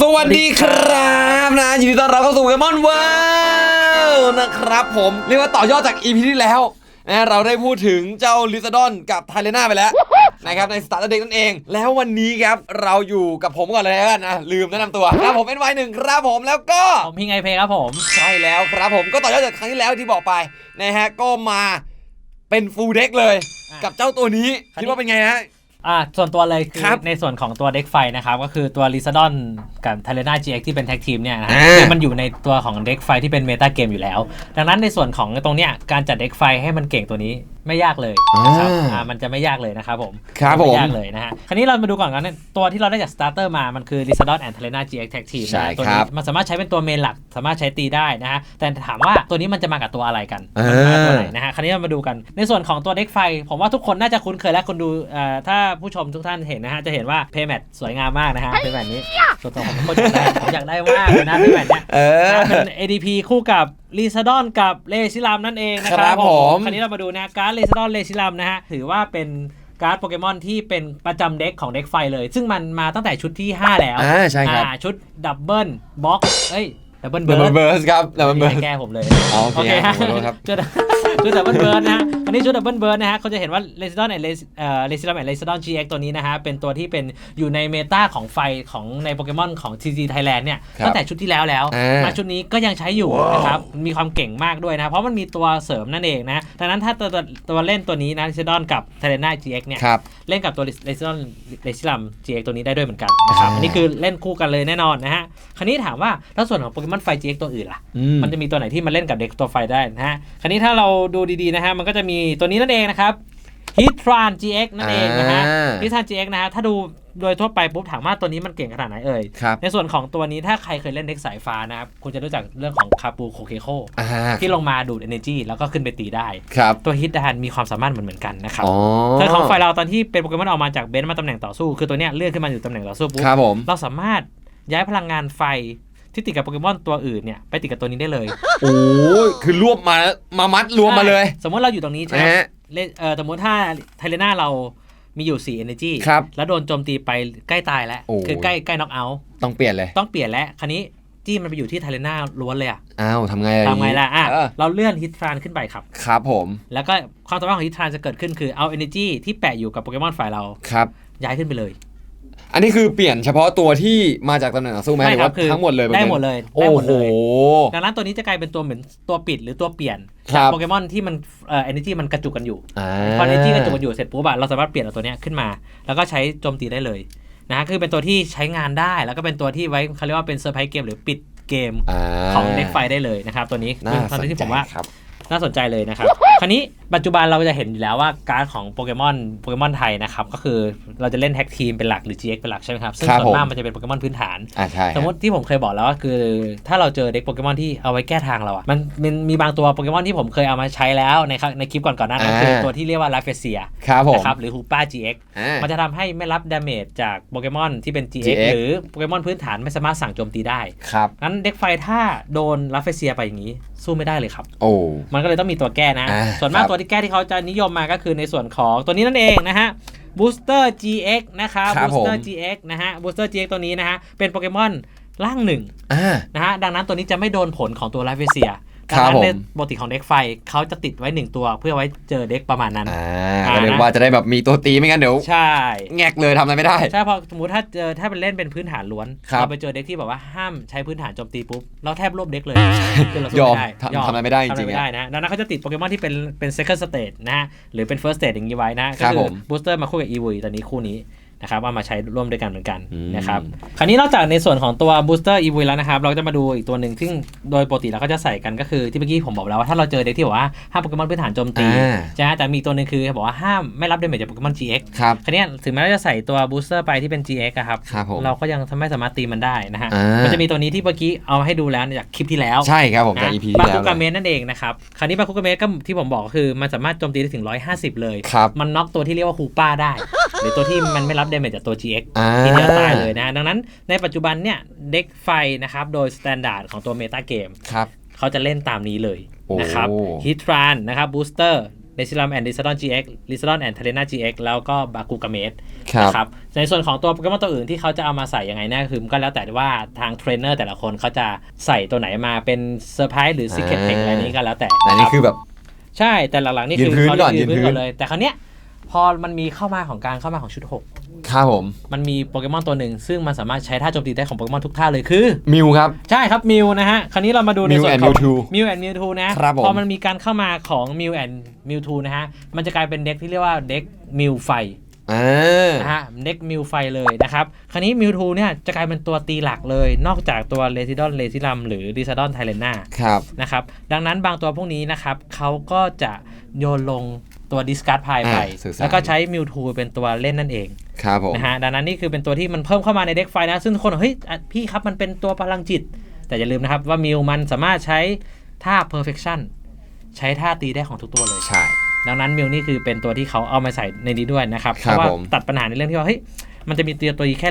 สวัสดีครับนะยินดีต้อนรับเข้าสู่ Pokemon World นะครับผมเรียกว่าต่อยอดจาก EP ที่แล้วนะเราได้พูดถึงเจ้าลิซาดอนกับไทเลน่าไปแล้วนะครับในสตาร์ทเด็กนั่นเอง แล้ววันนี้ครับเราอยู่กับผมก่อนเลยแล้วกันนะลืมแนะนำตัวครับผม NY1 ครับผมแล้วก็ผมพิงไอเพครับผม ใช่แล้วครับผมก็ต่อยอดจากครั้งที่แล้วที่บอกไปนะฮะก็มาเป็นฟูลเด็กเลยอะกับเจ้าตัวนี้คราวนี้คิดว่าเป็นไงฮะ อ่าส่วนตัวเลยคือครับในส่วนของตัวเด็กไฟนะครับก็คือตัวลิซาดอนกับไทเลนา GX ที่เป็นแท็กทีมเนี่ยนะฮะอ่า คือมันอยู่ในตัวของเด็กไฟที่เป็นเมตาเกมอยู่แล้ว ดังนั้นในส่วนของตรงเนี้ยการจัดเด็กไฟให้มันเก่งตัวนี้ไม่ยากเลยนะครับอ่า อ่ามันจะไม่ยากเลยนะครับผมครับผมไม่ยากเลยนะฮะคราวนี้เรามาดูก่อนกันนะตัวที่เราได้จากสตาร์เตอร์มามันคือลิซาดอนแอนเทเลนา GX แท็กทีมใช่ตัวครันี้บมันสามารถใช้เป็นตัวเมนหลัก สามารถใช้ตีได้นะฮะแต่ถามว่าตัวนี้มันจะมากับตัวอะไรกันอ่ามันมากับตัวไหนนะฮะคราวนี้เรามาดูกันในส่วนของตัวเด็กไฟ ผมว่าทุกคนน่าจะคุ้นเคยและคนดูเอ่อถ้าผู้ชมทุกท่านเห็นนะฮะจะเห็นว่าเพย์แมทสวยงามมากนะฮะเพย์แมทนี้ตัวตัวผมโคตรอยากได้ผมอยากได้มากเลยนะเพย์แมทเนี่ยเออนะเป็น ADP คู่กับลีซาดอนกับเลซิลัมนั่นเองนะคครัรับบผม คราวนี้เรามาดูนะการ์ดเลซิดอนเลซิลัมนะฮะถือว่าเป็นการ์ดโปเกมอนที่เป็นประจำเด็กของเด็กไฟเลย ซึ่งมันมาตั้งแต่ชุดที่ 5 แล้วอ่าใช่ครับอ่าชุดดับเบิลบ็อกเอ้ยดับเบิลดัเบิบร์เบิลเบิร์สครับดับเบิลเบิร์ส แก้ผมเลย อ๋อโอเคโอเคครัฮะบขอโทษครับชุด ชุดดับเบิลเบิร์ดนะฮะ อันนี้ชุดดับเบิลเบิร์ดนะฮะเขาจะเห็นว่าเลซิดอนแอนเอ่อเลซิดอนแอนเลซิดอน GX ตัวนี้นะฮะ เป็นตัวที่เป็นอยู่ในเมตาของไฟของในโปเกมอนของ TG Thailand เนี่ย ครับตั้งแต่ชุดที่แล้วแล้ว อ่ามาชุดนี้ก็ยังใช้อยู่นะครับ มีความเก่งมากด้วยนะ เพราะมันมีตัวเสริมนั่นเองนะ ดังนั้นถ้าตัวตัวตัวเล่นตัวนี้นะเลซิดอนกับเทเลน่า GX เนี่ย ครับ เล่นกับตัวเลซิดอนเลซิลัม GX ตัวนี้ได้ด้วยเหมือนกันนะครับ อ่า อันนี้คือเล่นคู่กันเลยแน่นอนนะฮะ คราวนี้ถามว่า แล้วส่วนของโปเกมอนไฟ GX ตัวอื่นล่ะ อืม มันจะมีตัวไหนที่มันเล่นกับเด็กตัวไฟได้นะฮะ คราวนี้ถ้าเราดูดีๆนะฮะมันก็จะมีตัวนี้นั่นเองนะครับ Hitran GX นั่นเองนะฮะ อ่า Hitran GX นะฮะถ้าดูโดยทั่วไปปุ๊บถามว่าตัวนี้มันเก่งขนาดไหนเอ่ย ครับ ในส่วนของตัวนี้ถ้าใครเคยเล่นเด็กสายฟ้านะครับคุณจะรู้จักเรื่องของคาปูโคเคโคอ่า ที่ลงมาดูด energy แล้วก็ขึ้นไปตีได้ ครับ ตัวฮิตดานมีความสามารถเหมือนเหมือนๆกันนะครับอ๋อแต่ของฝ่ายเราตอนที่เป็นโปเกมอนออกมาจากเบนซ์มาตำแหน่งต่อสู้ คือตัวเนี้ยเลื่อนขึ้นมาอยู่ตำแหน่งต่อสู้ปุ๊บครับผม เราสามารถย้ายพลังงานไฟ ที่ติดกับโปเกมอนตัวอื่นเนี่ยไปติดกับตัวนี้ได้เลยโอ้ยคือรวบมามามัดรวมมาเลยใช่สมมติเราอยู่ตรงนี้ใช่ไหมนะฮะ เล่นเออสมมติถ้าไทเลน่าเรามีอยู่ 4 energy ครับแล้วโดนโจมตีไปใกล้ตายแล้ว โอ้ คือใกล้ใกล้น็อกเอาท์ต้องเปลี่ยนเลย ต้องเปลี่ยนแล้ว คราวนี้จี้มันไปอยู่ที่ไทเลน่าล้วนเลยอะอ้าวทำไงอะทำไงล่ะอะเออเราเลื่อนฮิตทรานขึ้นไปครับ ครับผมแล้วก็ความสามารถของฮิตทรานจะเกิดขึ้นคือเอา energy ที่แปะอยู่กับโปเกมอนฝ่ายเราครับ ย้ายขึ้นไปเลย อันนี้คือเปลี่ยนเฉพาะตัวที่มาจากตำแหน่งต่อสู้ไหมหรือครัว่าคือทั้งหมดเลยได้หมดเลยโอ้ได้หมดโห เลยดังนั้นตัวนี้จะกลายเป็นตัวเหมือนตัวปิดหรือตัวเปลี่ยนครับ โปเกมอนที่มันเอ่อ energy มันกระจุกกันอยู่อ่าพอ energy กระจุกกันอยู่เสร็จปุ๊บอะเราสามารถเปลี่ยนเอาตัวเนี้ยขึ้นมา แล้วก็ใช้โจมตีได้เลยนะคือเป็นตัวที่ใช้งานได้ แล้วก็เป็นตัวที่ไว้เขาเรียกว่าเป็นเซอร์ไพรส์เกมหรือปิดเกมอ่าของเด็กไฟได้เลยนะครับตัวนี้น่าคือตสอนนที่ใจผมว่า ครับ น่าสนใจเลยนะครับ คราวนี้ปัจจุบันเราจะเห็นอยู่แล้วว่าการ์ดของโปเกมอนโปเกมอนไทยนะครับ ก็คือเราจะเล่นแท็กทีมเป็นหลักหรือ GX เป็นหลักใช่ไหมครับ ซึ่งครับส่วนมากผมมันจะเป็นโปเกมอนพื้นฐาน อ่าใช่สมมติที่ผมเคยบอกแล้วก็คือ ถ้าเราเจอเด็กโปเกมอนที่เอาไว้แก้ทางเราอะมันมันมีบางตัวโปเกมอนที่ผมเคยเอามาใช้แล้วในครั้งในคลิปก่อนๆหนั้นก็คือตัวที่เรียกว่าลาเฟเซียครับผมนะครับหรือฮูป้า GX อ่ามันจะทำให้ไม่รับดาเมจจากโปเกมอนที่เป็น GX, GX หรือโปเกมอนพื้นฐานไม่สามารถสั่งโจมตีได้ครับงั้นเด็กไฟถ้าโดนลาเฟเซียไปอย่างนี้สู้ไม่ได้เลยครับ โอ้มันก็เลยต้องมีตัวแก้นะอ่าส่วนมากครับตัวที่แก้ที่เขาจะนิยมมาก็คือในส่วนของตัวนี้นั่นเองนะฮะ Booster GX นะครับครับ Booster ผม GX นะฮะ Booster GX ตัวนี้นะฮะ เป็นโปเกมอนร่างหนึ่งอ่านะฮะ ดังนั้นตัวนี้จะไม่โดนผลของตัวไลฟ์เฟเซียค ดัรับนั้นผมในปกติของเด็กไฟเขาจะติดไว้หนึ่งตัวเพื่อไว้เจอเด็กประมาณนั้นอ่าอ่าก็เรียกว่าจะได้แบบมีตัวตีไม่งั้นเดี๋ยว ใช่แงกเลยทำอะไรไม่ได้ ใช่พอสมมติถ้าเจอถ้าเป็นเล่นเป็นพื้นฐานล้วนครับ เราไปเจอเด็กที่แบบว่าห้ามใช้พื้นฐานโจมตีปุ๊บเราแทบรวบเด็กเลยคือเราสู้ยอมไม่ได้ทำทำอะไรไม่ได้จทำอะไรริงๆไม่อะ ได้นะดังนั้นเขาจะติดโปเกมอนที่เป็นเป็น second stage นะฮะหรือเป็น first stage อย่างนี้ไว้นะคก็รับคืผอมบูสเตอร์มาคู่กับอีวีตอนนี้คู่นี้ นะครับว่ามาใช้ร่วมด้วยกันเหมือนกันอืมนะครับคราวนี้นอกจากในส่วนของตัวบูสเตอร์อีวีแล้วนะครับ เราก็จะมาดูอีกตัวหนึ่งซึ่งโดยปกติเราก็จะใส่กันก็คือที่เมื่อกี้ผมบอกแล้วว่าถ้าเราเจอเด็กที่บอกว่าห้ามโปเกมอนพื้นฐานโจมตีอ่าใช่ไหมแต่มีตัวหนึ่งคือบอกว่าห้ามไม่รับดาเมจจากโปเกมอน GX ครับคราวนี้ถึงแม้เราจะใส่ตัวบูสเตอร์ไปที่เป็น GX อะครับครับผมเราก็ยังไม่สามารถตีมันได้นะฮะอ่ามัมันจะมีตัวนี้ที่เมื่อกี้เอาให้ดูแล้วจากคลิปที่แล้วใช่ครับผมจากนะ EP บาที่แล้คุวกาเลเมยนนั่นเองนะครับคราวนี้บาคุกาเมนก็ที่ผมบอกก็คือมันสามารถโจมตีได้ถึง 150 เลยครับมันน็อกตัวที่เรียกว่าฮูป้าได้หรือตัวที่มันไม่รับเดเมจจากตัว GX อ่าทีเดียวตายเลยนะ ดังนั้นในปัจจุบันเนี่ยเด็กไฟนะครับโดยสแตนดาร์ดของตัวเมตาเกมครับเขาจะเล่นตามนี้เลยนะครับโอ้ฮิตรานนะครับบูสเตอร์เ e ซิลัมแอนด์ลิซดอน GX ลิซดอนแอนด์เทเลนา GX แล้วก็บากูกาเมสครับนะครับในส่วนของตัวโปเกมอนตัวอื่นที่เขาจะเอามาใส่ยังไงเนี่ยคือมันก็แล้วแต่ว่าทางเทรนเนอร์แต่ละคนเขาจะใส่ตัวไหนมาเป็นเซอร์ไพรส์หรือซิกเก็ตเทคอะไรนี้ก็แล้วแต่แต่นี่รับคือแบบ ใช่แต่หลังๆนี่ยืคืนอพื้นเขาก่อนยืนพื้นยืนพื้นก่อนเลย แต่ครั้งเนี้ย พอมันมีเข้ามาของการเข้ามาของชุด ครับผม 6 มันมีโปเกมอนตัวหนึ่ง ซึ่งมันสามารถใช้ท่าโจมตีได้ของโปเกมอนทุกท่าเลยคือ มิวครับ ใช่ครับมิวนะฮะ คราวนี้เรามาดูใน Mew ส่วน and ของ Mewtwo มิวแอนมิวทูนะ ครับผม พอมันมีการเข้ามาของมิวแอนมิวทูนะฮะ มันจะกลายเป็นเด็กที่เรียกว่าเด็กมิวไฟอ่านะฮะเด็กมิวไฟเลยนะครับ คราวนี้มิวทูเนี่ยจะกลายเป็นตัวตีหลักเลย นอกจากตัวเลซิดอนเลซิลัมหรือดิซาดอนไทเลนาครับ นะครับดังนั้นบางตัวพวกนี้นะครับเขาก็จะโยนลง ตัวดิสการ์ดพายไป อ่าสื่อสาร แล้วก็ใช้มิวทูเป็นตัวเล่นนั่นเองครับผม นะฮะดังนั้นนี่คือเป็นตัวที่มันเพิ่มเข้ามาในเด็กไฟนะ ซึ่งทุกคนบอกเฮ้ยอะพี่ครับมันเป็นตัวพลังจิต แต่อย่าลืมนะครับว่ามิวมันสามารถใช้ท่า perfection ใช้ท่าตีได้ของทุกตัวเลย ใช่ ดังนั้นมิวนี่คือเป็นตัวที่เขาเอามาใส่ในนี้ด้วยนะครับคเพรับราะว่าผมตัดปัญหาในเรื่องที่ว่าเฮ้ยมันจะมีตัวตัวแค่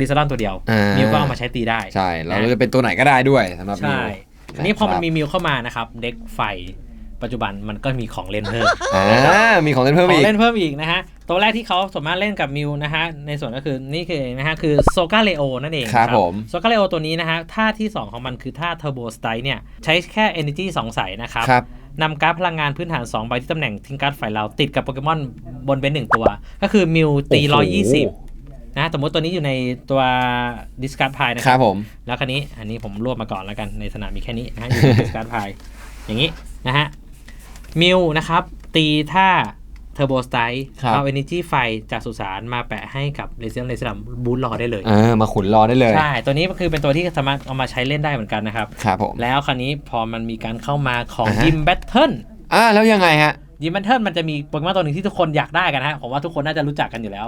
ดิสลอนตัวเดียว อ่ามิ มิวก็เอามาใช้ตีได้ใช่แล้วก็จะเป็นตัวไหนก็ได้ด้วยสำหรับมิใช่วอันนี้พอมันครับมีมิวเข้ามานะครับ เด็กไฟ ปัจจุบันมันก็มีของเล่นเพิ่มอ่ามีของเล่นเพิ่มขออีงกเล่นเพิ่มอีกนะฮะ ตัวแรกที่เขาสามารถเล่นกับมิวนะฮะ ในส่วนก็คือนี่คือนะฮะคือโซกาเลโอนั่นเองครับผม โซกาเลโอตัวนี้นะฮะท่าที่ 2 ของมันคือท่าเทอร์โบสไตเนี่ยใช้แค่ Energy 2สายนะครับ ครับ นำการ์ดพลังงานพื้นฐาน 2 ใบที่ตำแหน่งทิ้งการ์ดฝ่ายเราติดกับโปเกมอนบนเบนหนึ่งตัว ก็คือมิวตี โอ้โห 120 นะสมมติตัวนี้อยู่ในตัวดิสการ์ดพายนะคครัรับบผม แล้วคันนี้อันนี้ผมรวบมาก่อนแล้วกันในสนามมีแค่นี้นะฮะอยู่ในดิสการ์ดพายอย่างนี้นะฮะ มิวนะครับ ตีท่าเทอร์โบสไตครับ เอา Energy ไฟจากสุสานมาแปะให้กับเรเซียนเรซิลัมบูทรอได้เลย เออมาขุนรอได้เลย ใช่ ตัวนี้ก็คือเป็นตัวที่สามารถเอามาใช้เล่นได้เหมือนกันนะครับ ครับผม แล้วคันนี้พอมันมีการเข้ามาของอ่าฮะ ยิมแบทเทิลอ่าแล้วยังไงฮะ ยิมแบทเทิลมันจะมีโปเกมอนตัวหนึ่งที่ทุกคนอยากได้กันนะฮะผมว่าทุกคนน่าจะรู้จักกันอยู่แล้ว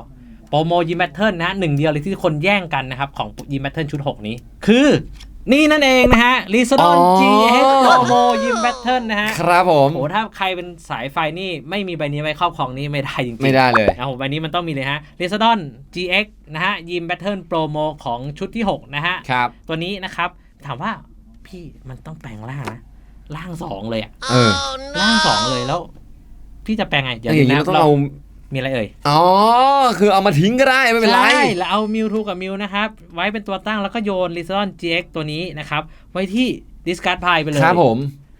โปรโมยิมแบทเทิลนะฮะหนึ่งเดียวเลยที่ทุกคนแย่งกันนะครับของยิมแบทเทิลชุด 6 นี้ คือ นี่นั่นเองนะฮะลิซดอน อ๋อ GX โปรโมยิมแบทเทิลนะฮะครับผม โหถ้าใครเป็นสายไฟนี่ไม่มีใบนี้ไว้ครอบครองนี่ไม่ได้จริงๆ ไม่ได้เลย นะผมใบนี้มันต้องมีเลยฮะลิซดอน GX นะฮะ ยิมแบทเทิลโปรโมของชุดที่ 6 นะฮะ ครับ ตัวนี้นะครับ ถามว่าพี่มันต้องแปลงร่างนะ ร่างสองเลยอะเออร่างสองเลยแล้ว พี่จะแปลงไงแล้วอย่างนี้เราต้องเอา มีอะไรเอ่ย อ๋อ คือเอามาทิ้งก็ได้ไม่เป็นไร ใช่แล้วเอามิวทูกับมิวนะครับ ไว้เป็นตัวตั้งแล้วก็โยนลิซอน GX ตัวนี้นะครับ ไว้ที่ดิสการ์ดพายไปเลยครับผม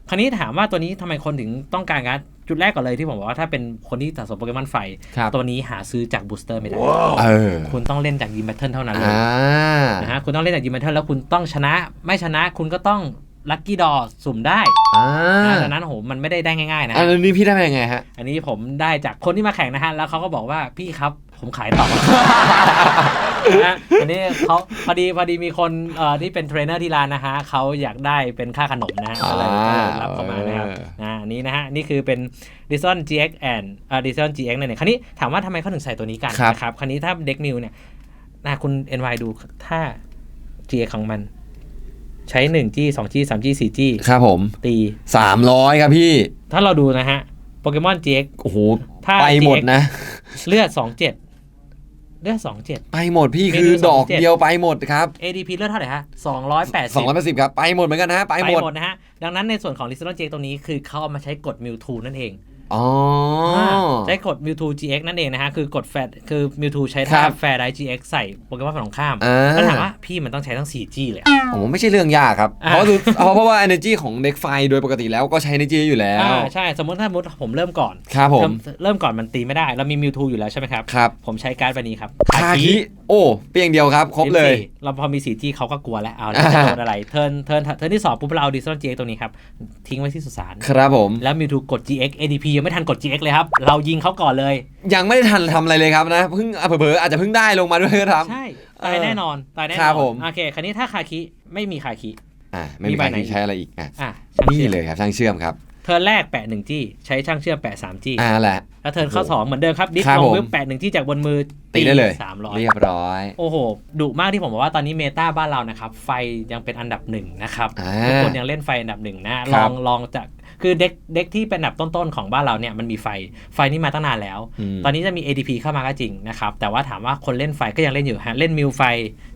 คราวนี้ถามว่าตัวนี้ทำไมคนถึงต้องการการ์ดจุดแรกก่อนเลยที่ผมบอกว่าถ้าเป็นคนที่สะสมโปเกมอนไฟครับตัวนี้หาซื้อจากบูสเตอร์ไม่ได้เออคุณต้องเล่นจากยิมแบทเทิลเท่านั้นเลยอ่านะฮะคุณต้องเล่นจากยิมแบทเทิลแล้วคุณต้องชนะไม่ชนะคุณก็ต้อง ลัคกี้ดอสุ่มได้อ่านะดังนั้นโหมันไม่ได้ได้ง่ายๆนะ อันนี้พี่ได้มายังไงฮะ อันนี้ผมได้จากคนที่มาแข่งนะฮะ แล้วเขาก็บอกว่าพี่ครับผมขายต่อ นะฮะอันนี้เขาพอดีพอดีมีคนเอ่อที่เป็นเทรนเนอร์ที่ร้านนะฮะเขาอยากได้เป็นค่าขนมนะฮะก็เลยอ่าก็เลยรับเข้ามานะครับเออนะอันนี้นะฮะ นี่คือเป็น d i s o n GX and เอ่อ d i s o n GX นั่นเองคราวนี้ถามว่าทำไมเขาถึงใส่ตัวนี้กันนะครับคราวนี้ถ้าเด็กมิวเนี่ยนะคุณ NY ดูถ้า GX ของมัน ใช้ 1G 2G 3G 4G ครับผมตีสามร้อยครับพี่ ถ้าเราดูนะฮะโปเกมอน GX โอ้โหถ้าไปหมด GX นะ เลือดสองเจ็ดเลือดสองเจ็ดไปหมดพี่เมนูคือดอก27เดียวไปหมดครับ ADP เลือดเท่าไหร่ฮะสองร้อยแปดสสิองร้อยแปดสิบครับไปหมดเหมือนกันนะฮะไปไปหมดหมดนะฮะดังนั้นในส่วนของ l i s t e r GX ตรงนี้คือเขาเอามาใช้กด Mewtwo นั่นเอง อ๋อใช้กด Mewtwo GX นั่นเองนะฮะ คือกดแฟคือ Mewtwo ใช้ครัท่าบแฟร์ได GX ใส่โปเกมอนฝั่งตรงข้ามอ่าแล้วถามว่าพี่มันต้องใช้ทั้ง 4G เลยอะโอ้โหไม่ใช่เรื่องยากครับอ่าเพราะคือเพราะเพราะว่า energy ของเด็กไฟโดยปกติแล้วก็ใช้ energy อยู่แล้วอ่าใช่สมมติถ้าสมมติผมเริ่มก่อนครับผมเริ่มเริ่มก่อนมันตีไม่ได้เรามี Mewtwo อยู่แล้วใช่ไหมครับครับผมใช้การ์ดใบนี้ครับคาคิ โอ้เปียงเดียวครับ ครบเลย14เราพอมี 4G เขาก็กลัวแล้วเอาแล้วจะโดนอะไรเทิร์นเทิร์นเทิร์นที่2ปุ๊บเราเอา d i s o n GX ตรงนี้ครับ ทิ้งไว้ที่สุสานครับผม แล้วมิวทูกด GX ADP ยังไม่ทันกด GX เลยครับ เรายิงเขาก่อนเลย ยังไม่ได้ทันทำอะไรเลยครับนะเพิ่งอะเผลอๆอาจจะเพิ่งได้ลงมาด้วยครับ ใช่ ตายแน่นอนตายแน่นครัอบผนมโอเคคราวนี้ถ้าคาคิไม่มีคาคิอ่าไม่มีมีใบใครไหนใช้อะไรอีกอะอะนี่เลยครับช่างเชื่อมครับเทิร์นแรกแปะ1จี้ใช้ช่างเชื่อมแปะ3จี้อ่าแหละ แล้วเทิร์นเข้า2เหมือนเดิมครับดิฟครับลงผมปุ๊บแปะ1จี้จากบนมือตีได้เลยสามร้อยเรียบร้อย โอ้โหดุมากที่ผมบอกว่าตอนนี้เมตาบ้านเรานะครับ ไฟยังเป็นอันดับหนึ่งนะครับอ่าทุกคนยังเล่นไฟอันดับหนึ่งนะคลรัอบ งลองจาก คือเด็กเด็กที่เป็นอันดับต้นๆของบ้านเราเนี่ยมันมีไฟไฟนี่มาตั้งนานแล้วมตอนนี้จะมี ADP เข้ามาก็จริงนะครับ แต่ว่าถามว่าคนเล่นไฟก็ยังเล่นอยู่ฮะเล่นมิวไฟ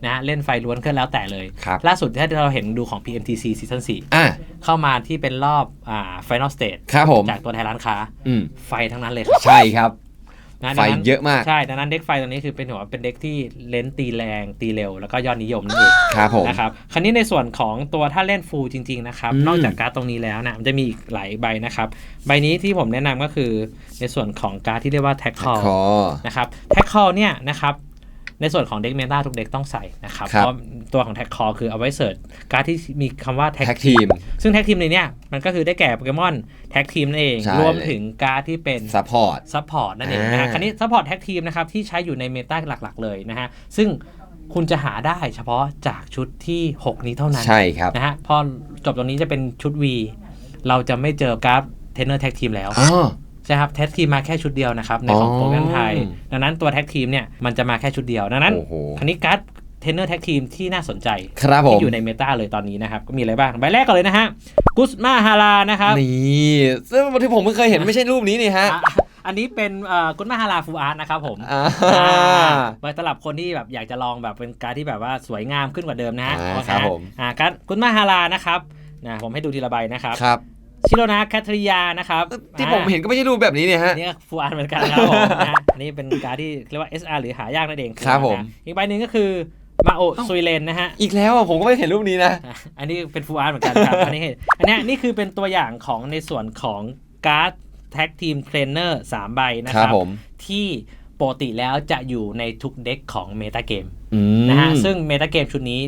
นะฮะเล่นไฟล้วนก็แล้วแต่เลยครับล่าสุดที่เราเห็นดูของ PMTC ซีซั่น4อะเข้ามาที่เป็นรอบอ่า Final Stage ครับผมจากตัวแทนร้านค้าอืมไฟทั้งนั้นเลยครับใช่ครับนะ ไฟดังนั้นเยอะมาก ใช่ดังนั้นเด็กไฟตัวนี้คือเป็นหัวาเป็นเด็กที่เลนส์ตีแรงตีเร็ว แล้วก็ยอดนิยมนั่นเองครับผมนะครับคราวนี้ในส่วนของตัวถ้าเล่นฟูลจริง ๆ นะครับอืมนอกจากการ์ดตรงนี้แล้วนะมันจะมีอีกหลายใบนะครับ ใบนี้ที่ผมแนะนำก็คือในส่วนของการ์ดที่เรียกว่าแท็กคอคอนะครับแท็กคอเนี่ยนะครับ ในส่วนของเด็กเมตาทุกเด็กต้องใส่นะครับครับ เพราะตัวของแท็กคอคือเอาไว้เสิร์ชการ์ดที่มีคำว่าแท็กแท็กทีม ซึ่งแท็กทีมในเนี้ยมันก็คือได้แก่โปเกมอนแท็กทีมนั่นเองใช่รวมถึงการ์ดที่เป็นซัพพอร์ตซัพพอร์ตนั่นเองนะฮะอ่าคราวนี้ซัพพอร์ตแท็กทีมนะครับที่ใช้อยู่ในเมตาหลักๆ เลยนะฮะซึ่งคุณจะหาได้เฉพาะจากชุดที่ 6 นี้เท่านั้นใช่ครับนะฮะพอจบตรงนี้จะเป็นชุด V เราจะไม่เจอการ์ดเทรนเนอร์แท็กทีมแล้วอ๋อ ใช่ครับแท็กทีมมาแค่ชุดเดียวนะครับในของอ๋อโปรแกรมไทย ดังนั้นตัวแท็กทีมเนี่ยมันจะมาแค่ชุดเดียว ดังนั้นโอ้โหคราวนี้การ์ดเทรนเนอร์แท็กทีมที่น่าสนใจครับผมที่อยู่ในเมตาเลยตอนนี้นะครับ ก็มีอะไรบ้าง ใบแรกก่อนเลยนะฮะ กุสมาฮารานะครับ นี่ซึ่งที่ผมเพิ่งเคยเห็นไม่ใช่รูปนี้นี่ฮะอะอันนี้เป็นกุสมาฮาราฟูอาร์ตนะครับผมอ่าอ่าไว้สำหรับคนที่แบบอยากจะลองแบบเป็นการดที่แบบว่าสวยงามขึ้นกว่าเดิมนะฮะอ่าโอเครับผมอ่าการกุสมาฮารานะครับนะผมให้ดูทีละใบนะครับครับ ชิโรนะแคทริยานะครับที่ผมเห็นก็ไม่ใช่รูปแบบนี้เนี่ยฮะนี่ก็ฟูอาร์ตเหมือนกันครับผมนะฮะอันนี้เป็นการดที่เรียกว่า SR หรือหายากนั่นเองครับผมนะอีกใบหนึ่งก็คือมาโอะซุยเลนนะฮะ อีกแล้วอะผมก็ไม่เห็นรูปนี้นะอะอันนี้เป็นฟูลอาร์ตเหมือนกันครับอันนี้เห็นอันเนี้ยนี่คือเป็นตัวอย่างของในส่วนของการ์ดแท็กทีมเทรนเนอร์3ใบนะคครัรับบผมที่ปกติแล้วจะอยู่ในทุกเด็กของเมตาเกมอืมนะฮะซึ่งเมตาเกมชุดนี้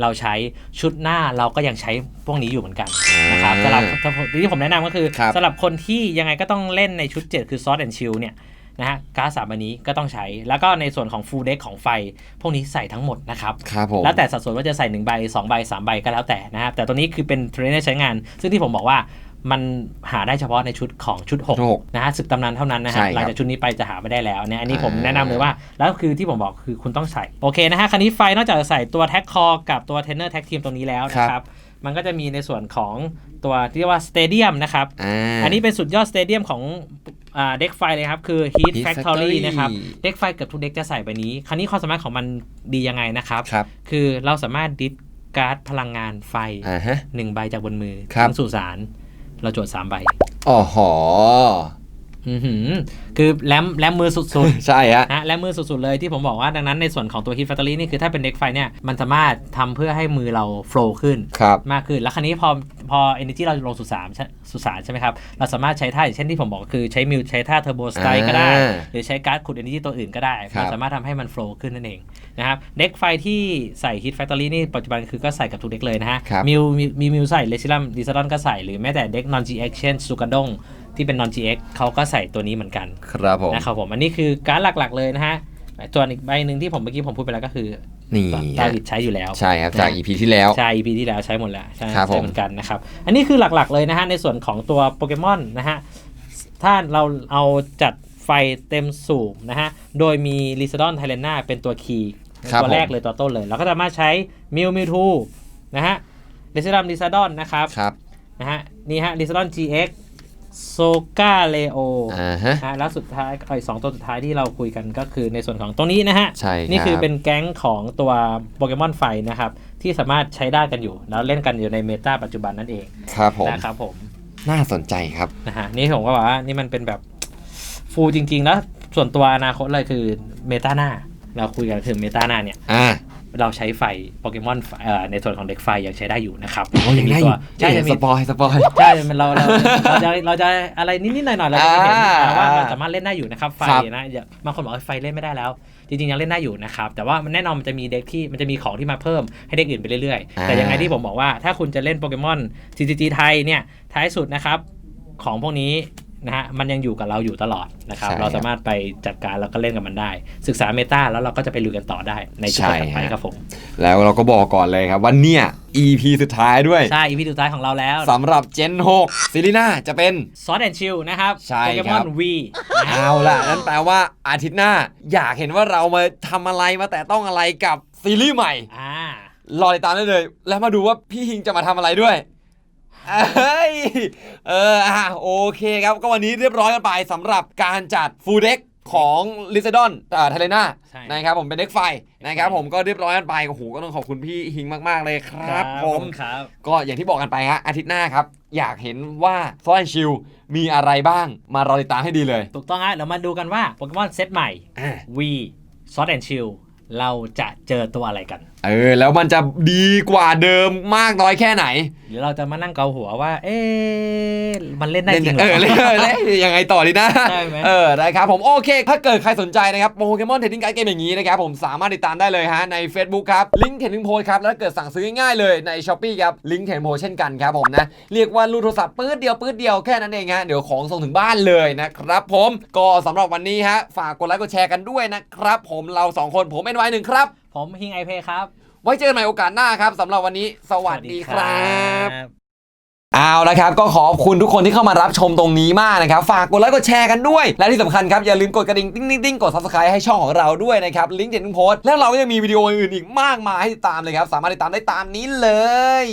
เราใช้ชุดหน้าเราก็ยังใช้พวกนี้อยู่เหมือนกันนะครับอ่าสำหรับที่ผมแนะนำก็คือครับ สำหรับคนที่ยังไงก็ต้องเล่นในชุด 7 คือซอสแอนชิลเนี่ยนะฮะการ์ดสามอันนี้ก็ต้องใช้ แล้วก็ในส่วนของฟูลเด็กของไฟ พวกนี้ใส่ทั้งหมดนะครับ ครับผม แล้วแต่สัดส่วนว่าจะใส่1ใบ2ใบ3ใบก็แล้วแต่นะครับแต่ตัวนี้คือเป็นเทรนเนอร์ใช้งาน ซึ่งที่ผมบอกว่า มันหาได้เฉพาะในชุดของชุดหก6นะฮะศึกตำนานเท่านั้นนะใช่ฮะครับหลังจากชุดนี้ไปจะหาไม่ได้แล้วเนี่ยอันนี้ผมอ่าแนะนำเลยว่า แล้วคือที่ผมบอกคือคุณต้องใส่ โอเคนะฮะคันนี้ไฟนอกจากจะใส่ตัวแท็กคอกับตัวเทรนเนอร์แท็กทีมตรงนี้แล้วนะครับมันก็จะมีในส่วนของตัวที่เรียกว่าสเตเดียมนะครับอ่าอันนี้เป็นสุดยอดสเตเดียมของเด็กไฟเลยครับ คือ Heat Heat Factory Factory นะครับเด็กไฟเกือบทุกเด็กจะใส่ไปนี้ คราวนี้ความสามารถของมันดียังไงนะครับครับคือเราสามารถดิสการ์ดพลังงานไฟอ่าฮะหนึ่งใบจากบนมือครับทิ้งสู่สาร เราโจทย์สามใบอ๋อหออื้อหือคือแรมแรมมือสุดใช่ฮะๆนะแรมมือสุดๆ เลยที่ผมบอกว่าดังนั้นในส่วนของตัว Heat Factory นี่คือถ้าเป็นเด็กไฟเนี่ยมันสามารถทำเพื่อให้มือเราโฟล์ขึ้นครับมากขึ้น แล้วคราวนี้พอพอ energy เราลงสู่สามใช่สู่สารใช่ไหมครับ เราสามารถใช้ท่าอย่างเช่นที่ผมบอกคือใช้มิวใช้ท่าเทอร์โบสไตล์ก็ได้อ่าหรือใช้การ์ดขุด energy ตัวอื่นก็ได้ครับมันสามารถทำให้มัน flow ขึ้นนั่นเอง นะครับเด็กไฟที่ใส่ Hit Factory นี่ปัจจุบันคือก็ใส่กับทุกเด็กเลยนะฮะครับ มิวมีมีมิวใส่เลซิลัมดิซาดอนก็ใส่หรือแม้แต่เด็ก non GX เช่นซูกาดงที่เป็น non GX เขาก็ใส่ตัวนี้เหมือนกัน ครับผม นะครับผม อันนี้คือการ์ดหลักๆเลยนะฮะส่วนอีกใบหนึ่งที่ผมเมื่อกี้ผมพูดไปแล้วก็คือนี่ดาฮะวิดใช้อยู่แล้วใช่ครับ จาก EP ที่แล้ว ใช่ EP ที่แล้วใช้หมดแล้วใช่ครับผม ใช้เหมือนกันนะครับ อันนี้คือหลักๆเลยนะฮะ ในส่วนของตัวโปเกมอนนะฮะ ถ้าเราเอาจัดไฟเต็มสูบนะฮะ โดยมีลิซาดอนไทเลนาเป็นตัวคีย์ ครับตัวแรกผมเลยตัวต้นเลย เราก็สามารถใช้มิวมิวทูนะฮะลิซาดอนลิซาดอนนะครับครับนะฮะนี่ฮะลิซาดอน GX โซกาเลโออ่าฮะนะแล้วสุดท้ายไอ้สองตัวสุดท้ายที่เราคุยกันก็คือในส่วนของตรงนี้นะฮะใช่ครับนี่คือเป็นแก๊งของตัวโปเกมอนไฟนะครับ ที่สามารถใช้ได้กันอยู่ แล้วเล่นกันอยู่ในเมตาปัจจุบันนั่นเอง ครับผมนะครับผม น่าสนใจครับนะฮะนี่ผมก็บอกว่านี่มันเป็นแบบฟูลจริง ๆ แล้วส่วนตัวอนาคตเลยคือเมตาหน้า เราคุยกันถึงเมตาหน้าเนี่ย อ่า เราใช้ไฟโปเกมอนไฟเอ่อในส่วนของเด็กไฟยังใช้ได้อยู่นะครับโอ้ยังได้อยู่ใช่จะมีสปอยสปอยใช่มันเราเราเราจะเราจะอะไรนิดๆหน่อยๆเราจะไม่เห็นอ่าแต่ว่ามันสามารถเล่นได้อยู่นะครับไฟครับนะอย่าบางคนบอกว่าไฟเล่นไม่ได้แล้ว จริงๆยังเล่นได้อยู่นะครับแต่ว่ามันแน่นอนมันจะมีเด็กที่มันจะมีของที่มาเพิ่มให้เด็กอื่นไปเรื่อยๆ แต่ยังไงที่ผมบอกว่าถ้าคุณจะเล่นโปเกมอน TCG ไทยเนี่ยท้ายสุดนะครับของพวกนี้ นะฮะมันยังอยู่กับเราอยู่ตลอดนะครับ ใช่ครับเราสามารถไปจัดการแล้วก็เล่นกับมันได้ ศึกษาเมตาแล้วเราก็จะไปลุยกันต่อได้ในชุดใช่ต่อไปฮะ ครับผม แล้วเราก็บอกก่อนเลยครับว่าเนี่ย EP สุดท้ายด้วยใช่ อีพีสุดท้ายของเราแล้วสำหรับ Gen 6ซิลิน่าจะเป็น ซอสแอนชิลนะครับใช่โปเกคมรัอบนวี เอาล่ะ นั่นแปลว่าอาทิตย์หน้า อยากเห็นว่าเรามาทำอะไรมาแต่ต้องอะไรกับซีรีส์ใหม่ อ่ารอติดตามได้เลย แล้วมาดูว่าพี่ฮิงจะมาทำอะไรด้วย เอ้ย เอออะโอเคครับ ก็วันนี้เรียบร้อยกันไปสำหรับการจัดฟูลเด็กของลิซ a ดอนอ่าเทเลนาใช่นะครับผมเป็นเด็กไฟนะครับผมก็เรียบร้อยกันไปโอ้โหก็ต้องขอบคุณพี่ฮิงมากๆเลยครับผมครับ ก็อย่างที่บอกกันไปฮะอาทิตย์หน้าครับ อยากเห็นว่าซอนชิลมีอะไรบ้างมารอติดตามให้ดีเลยถูกต้องฮะเดี๋ยวมาดูกันว่าโปเกมอนเซตใหม่ อ่า V Sword and Shield เราจะเจอตัวอะไรกันเออแล้วมันจะดีกว่าเดิมมากน้อยแค่ไหนหรือเราจะมานั่งเกาหัวว่า เอ๊ะมันเล่นได้จริงเหรเอออเล่นเออเล่นยังไงต่อดีนะใช่ไหมเออได้ครับผมโอเค ถ้าเกิดใครสนใจนะครับโปเกมอนเทรดดิ้งการ์ดเกมอย่างนี้นะครับผมสามารถติดตามได้เลยฮะใน Facebook ครับลิงก์เทรดดิ้งโพสครับแล้วถ้าเกิดสั่งซื้อง่ายๆเลยใน s h อ p e e ครับลิงก์เทรดโพเช่นกันครับผมนะเรียกว่ารูดโทรศัพท์ปื๊ดเดียวปื๊ดเดียวแค่นั้นเองฮะเดี๋ยวของส่งถึงบ้านเลยนะครับผมก็สำหรับวันนี้ฮะฝากกดไลค์กดแชร์กันด้วยนะครับผมเราสองคนผมเป็นไวหนึ่งครับผมฮิงไอเพครับ ไว้เจอกันใหม่โอกาสหน้าครับสำหรับวันนี้สวัสดีครับบเอาละครับ ก็ขอบคุณทุกคนที่เข้ามารับชมตรงนี้มากนะครับ ฝากกดไลค์กดแชร์กันด้วย และที่สำคัญครับ อย่าลืมกดกระดิ่ง ติ้งติ้งติ้งกด subscribe ให้ช่องของเราด้วยนะครับ ลิงก์เด็ดโพสต์แล้วเราก็ยังมีวิดีโออื่นๆอีกมากมายให้ติดตามเลยครับ สามารถติดตามได้ตามนี้เลย